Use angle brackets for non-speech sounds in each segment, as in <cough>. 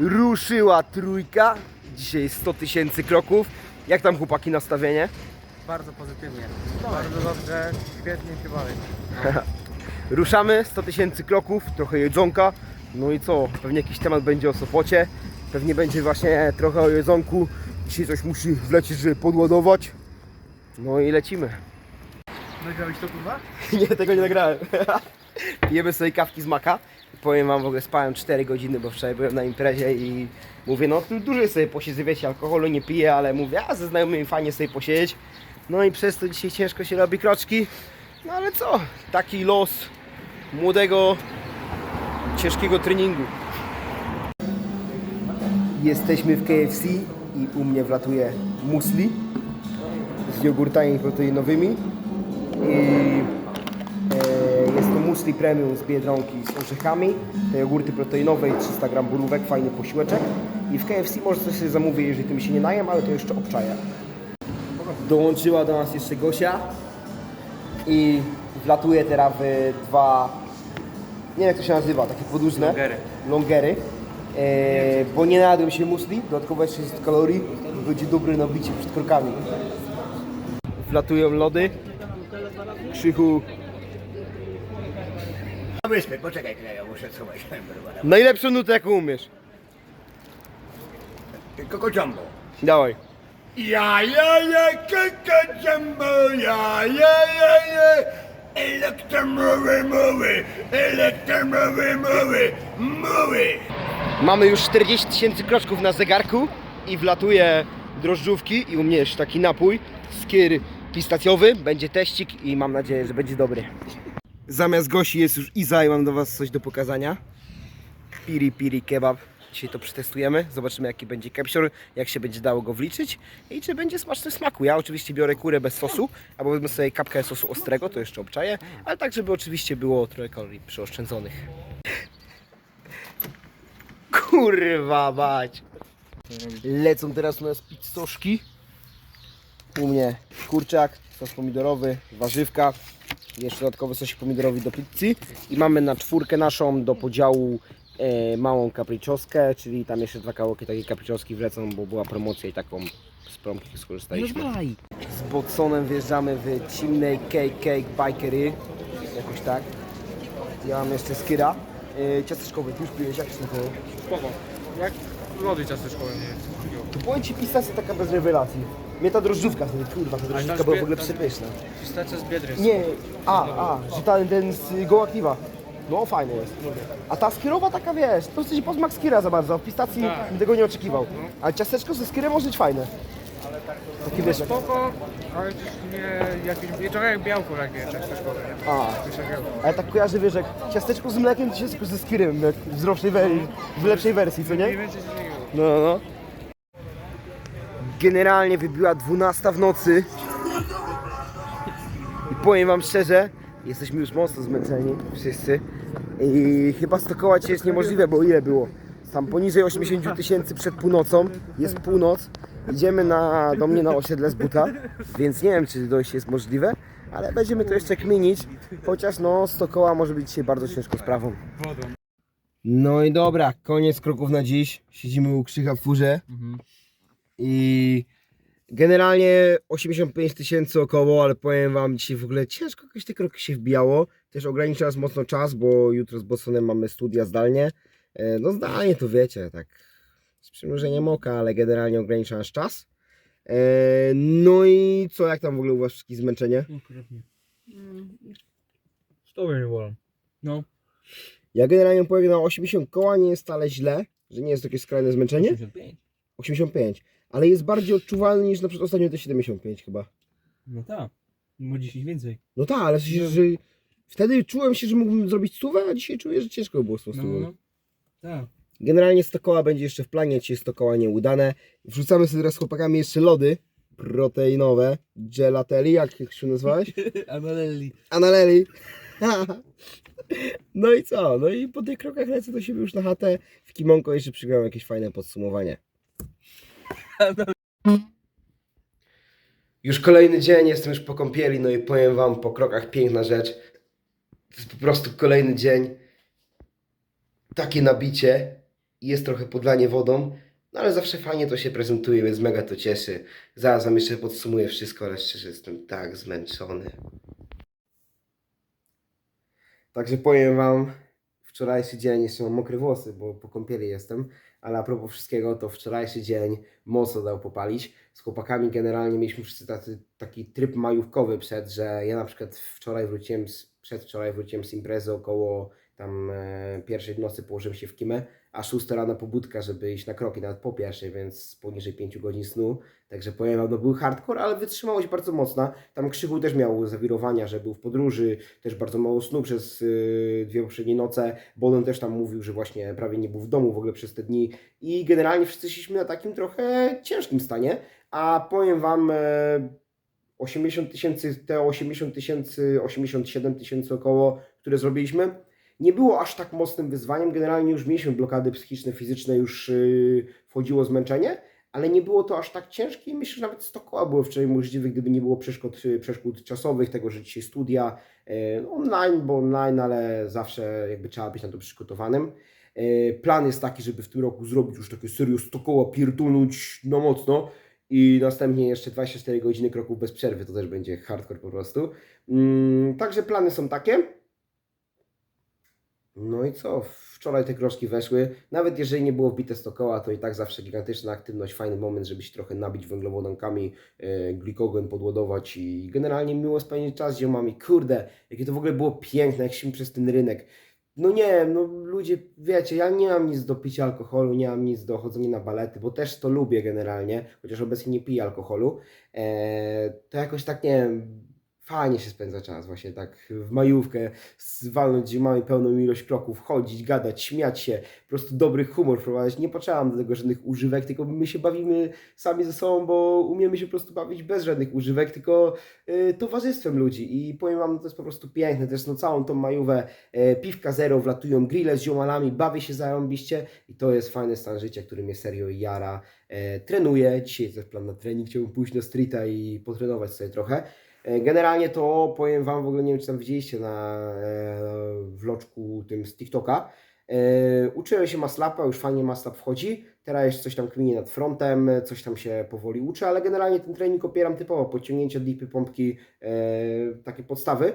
Ruszyła trójka. Dzisiaj 100 tysięcy kroków. Jak tam chłopaki nastawienie? Bardzo pozytywnie. Bardzo dobrze, świetnie się bawię. <laughs> Ruszamy, 100 tysięcy kroków, trochę jedzonka. No i co? Pewnie jakiś temat będzie o Sopocie. Pewnie będzie właśnie trochę o jedzonku. Dzisiaj coś musi wlecieć, żeby podładować. No i lecimy. Nagrałeś to kurwa? <laughs> Nie, tego nie nagrałem. <laughs> Pijemy sobie kawki z maka. Powiem wam, w ogóle spałem 4 godziny, bo wczoraj byłem na imprezie i mówię, no tu dłużej sobie posiedzę, wiecie, alkoholu nie piję, ale mówię, a ze znajomymi fajnie sobie posiedzieć. No i przez to dzisiaj ciężko się robi kroczki. No ale co, taki los młodego, ciężkiego treningu. Jesteśmy w KFC i u mnie wlatuje musli z jogurtami proteinowymi i musli premium z Biedronki z orzechami, te jogurty proteinowe i 300 gram borówek, fajny posiłeczek i w KFC może coś sobie zamówię, jeżeli tym się nie najem, ale to jeszcze obczaję. Dołączyła do nas jeszcze Gosia i wlatuje teraz w dwa, nie wiem jak to się nazywa, takie podłużne Longery. longery. E, bo nie najadłem się musli, dodatkowo jeszcze 600 kalorii, będzie dobry na bicie przed krokami. Wlatują lody. Krzychu. Na wyspy, poczekaj, ja muszę schować. <laughs> Najlepszą nutę jaką umiesz. Koko Jumbo. Dawaj. Ja, ja, ja, Koko Jumbo, ja, ja, ja, ja. Elektromowy, mowy, elektromowy, mowy, mowy. Mamy już 40 tysięcy kroczków na zegarku i wlatuje drożdżówki i u mnie jeszcze taki napój, skier pistacjowy, będzie teścik i mam nadzieję, że będzie dobry. Zamiast Gosi jest już Iza i mam do Was coś do pokazania. Piri piri kebab. Dzisiaj to przetestujemy, zobaczymy jaki będzie capture, jak się będzie dało go wliczyć i czy będzie smaczny smaku. Ja oczywiście biorę kurę bez sosu, albo wezmę sobie kapkę sosu ostrego, to jeszcze obczaję, ale tak żeby oczywiście było trochę kalorii przyoszczędzonych. Kurwa mać. Lecą teraz u nas pizzoszki. U mnie kurczak, sos pomidorowy, warzywka. Jeszcze dodatkowy sos pomidorowy do pizzy. I mamy na czwórkę naszą do podziału e, małą kapriczoskę, czyli tam jeszcze dwa kawałki takiej kapriczoski wlecą, bo była promocja i taką z promki skorzystaliśmy. Z Botsonem wjeżdżamy w Chimney Cake Cake Bikery. Jakoś tak. Ja mam jeszcze skira. E, ciasteczkowy, ty już piłeś, jak się nazywa? Spoko. Jak lody ciasteczkowe nie jest. To powiem ci pistacja taka bez rewelacji. Mnie ta drożdżówka, kurwa, ta drożdżówka była w ogóle przepyszna. Pistacja z Biedry. Nie, a, a, że ten, ten z Go Activa. No fajny jest. A ta skirowa taka wiesz, to chce się posmak skira za bardzo. W pistacji Tak. bym tego nie oczekiwał. Ale ciasteczko ze skirem może być fajne. Taki wiesz, jak... Spoko, ale też nie jakieś, trochę jak białko takie ciasteczkowe. nie? A, Coś takiego. a ja tak kojarzę, wiesz, jak ciasteczko z mlekiem, to ciasteczko ze skirem, jak w zdrowszej wersji, w lepszej wersji, co nie? Mniej więcej coś takiego. No, no. Generalnie wybiła 12 w nocy. I powiem wam szczerze, jesteśmy już mocno zmęczeni wszyscy. I chyba stokować się jest niemożliwe, bo ile było? Tam poniżej 80 tysięcy przed północą, jest północ. Idziemy na, do mnie na osiedle z buta, więc nie wiem czy dojście jest możliwe, ale będziemy to jeszcze kminić, chociaż no 100 koła może być dzisiaj bardzo ciężką sprawą. No i dobra, koniec kroków na dziś. Siedzimy u Krzycha w furze. I generalnie 85 tysięcy około, ale powiem wam, dzisiaj w ogóle ciężko jakoś te kroki się wbijało. Też ogranicza nas mocno czas, bo jutro z Bostonem mamy studia zdalnie. E, No zdalnie to wiecie, tak z przymrużeniem oka, ale generalnie ogranicza nas czas. E, No i co, jak tam w ogóle u was wszystkich zmęczenie? Okropnie. Stoły nie. No. Ja generalnie powiem, na 80 koła nie jest wcale źle, że nie jest takie skrajne zmęczenie. 85. 85, ale jest bardziej odczuwalny niż na przykład ostatnio te 75 chyba. No tak. Bo 10 więcej. No tak, ale w sensie, że wtedy czułem się, że mógłbym zrobić stówę, a dzisiaj czuję, że ciężko by było z tą No, stówą. no. Tak. Generalnie 100 koła będzie jeszcze w planie, dzisiaj 100 koła nieudane. Wrzucamy sobie teraz z chłopakami jeszcze lody proteinowe, gelateli, jak się nazwałeś? Amarelli. <laughs> Analeli. <laughs> No i co? No i po tych krokach lecę do siebie już na chatę. W kimonko jeszcze przygrałem jakieś fajne podsumowanie. Już kolejny dzień, jestem już po kąpieli, no i powiem wam po krokach piękna rzecz. To jest po prostu kolejny dzień. Takie nabicie. jest trochę podlanie wodą, no ale zawsze fajnie to się prezentuje, więc mega to cieszy. Zaraz wam jeszcze podsumuję wszystko, ale szczerze jestem tak zmęczony. Także powiem wam, wczorajszy dzień, jeszcze mam mokre włosy, bo po kąpieli jestem, ale a propos wszystkiego, to wczorajszy dzień mocno dał popalić. Z chłopakami generalnie mieliśmy wszyscy tacy, taki tryb majówkowy przed, że ja na przykład wczoraj wróciłem, z, przedwczoraj wróciłem z imprezy około tam e, pierwszej w nocy położyłem się w kimę, a 6 rano pobudka, żeby iść na kroki, nawet po pierwszej, więc poniżej 5 godzin snu. Także powiem wam, no był hardcore, ale wytrzymałość bardzo mocna. Tam Krzychu też miał zawirowania, że był w podróży, też bardzo mało snu przez yy, dwie poprzednie noce. Bolon też tam mówił, że właśnie prawie nie był w domu w ogóle przez te dni. I generalnie wszyscy szliśmy na takim trochę ciężkim stanie. A powiem wam, e, 80 tysięcy, te 80 tysięcy, 87 tysięcy około, które zrobiliśmy, nie było aż tak mocnym wyzwaniem. Generalnie już mieliśmy blokady psychiczne, fizyczne, już yy, wchodziło zmęczenie, ale nie było to aż tak ciężkie myślę, że nawet 100 koła było wczoraj możliwe, gdyby nie było przeszkód, yy, przeszkód czasowych, tego, że dzisiaj studia yy, no online, bo online, ale zawsze jakby trzeba być na to przygotowanym. Plan jest taki, żeby w tym roku zrobić już takie serio 100 koła, pierdolnąć no mocno i następnie jeszcze 24 godziny kroków bez przerwy, to też będzie hardcore po prostu. Mm, Także plany są takie. No i co? Wczoraj te kroczki weszły. Nawet jeżeli nie było wbite 100 koła, to i tak zawsze gigantyczna aktywność, fajny moment, żeby się trochę nabić węglowodankami, e, glikogen podładować i generalnie miło spędzić czas z ziomami. Kurde, jakie to w ogóle było piękne, jak szliśmy przez ten rynek. No nie, no ludzie, wiecie, ja nie mam nic do picia alkoholu, nie mam nic do chodzenia na balety, bo też to lubię generalnie, chociaż obecnie nie piję alkoholu. E, to jakoś tak, nie wiem, fajnie się spędza czas właśnie tak w majówkę, zwalnąć zimami pełną ilość kroków, chodzić, gadać, śmiać się, po prostu dobry humor wprowadzać. Nie potrzebam do tego żadnych używek, tylko my się bawimy sami ze sobą, bo umiemy się po prostu bawić bez żadnych używek, tylko y, towarzystwem ludzi i powiem wam, to jest po prostu piękne, też no całą tą majówę, e, piwka zero, wlatują grille z ziomalami, bawię się zarąbiście i to jest fajny stan życia, który mnie serio jara. E, trenuję, dzisiaj też plan na trening, chciałbym pójść na streeta i potrenować sobie trochę. E, Generalnie to powiem Wam, w ogóle nie wiem, czy tam widzieliście na e, vloczku tym z TikToka. E, uczyłem się maslapa, już fajnie maslap wchodzi. Teraz jeszcze coś tam kminię nad frontem, coś tam się powoli uczę, ale generalnie ten trening opieram typowo podciągnięcia, dipy, pompki, takie podstawy.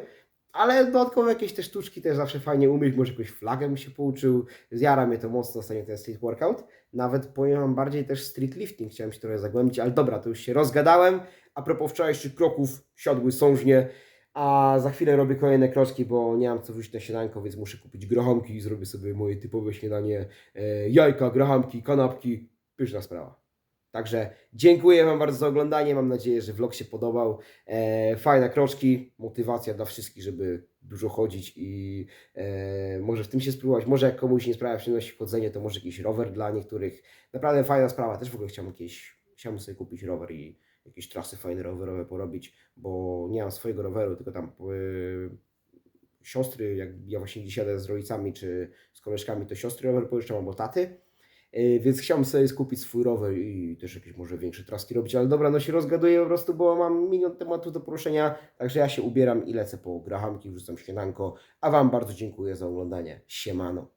Ale dodatkowo jakieś te sztuczki też zawsze fajnie umieć, może jakąś flagę się pouczył. Zjara mnie to mocno, ostatnio ten street workout. Nawet powiem bardziej też street lifting, chciałem się trochę zagłębić, ale dobra, to już się rozgadałem. A propos wczorajszych kroków, siadły sążnie, a za chwilę robię kolejne kroczki, bo nie mam co wrócić na śniadanko, więc muszę kupić grochamki i zrobię sobie moje typowe śniadanie. E, jajka, grochamki, kanapki, pyszna sprawa. Także dziękuję Wam bardzo za oglądanie, mam nadzieję, że vlog się podobał. E, fajne kroczki, motywacja dla wszystkich, żeby dużo chodzić i e, może w tym się spróbować. Może jak komuś nie sprawia przyjemności chodzenie, to może jakiś rower dla niektórych. Naprawdę fajna sprawa, też w ogóle chciałbym jakieś, chciałbym sobie kupić rower i jakieś trasy fajne rowerowe porobić, bo nie mam swojego roweru, tylko tam y, siostry, jak ja właśnie gdzieś jadę z rodzicami czy z koleżkami, to siostry rower pożyczam albo taty, y, więc chciałbym sobie skupić swój rower i też jakieś może większe traski robić, ale dobra, no się rozgaduję po prostu, bo mam milion tematów do poruszenia, także ja się ubieram i lecę po grahamki, wrzucam śniadanko, a Wam bardzo dziękuję za oglądanie. Siemano.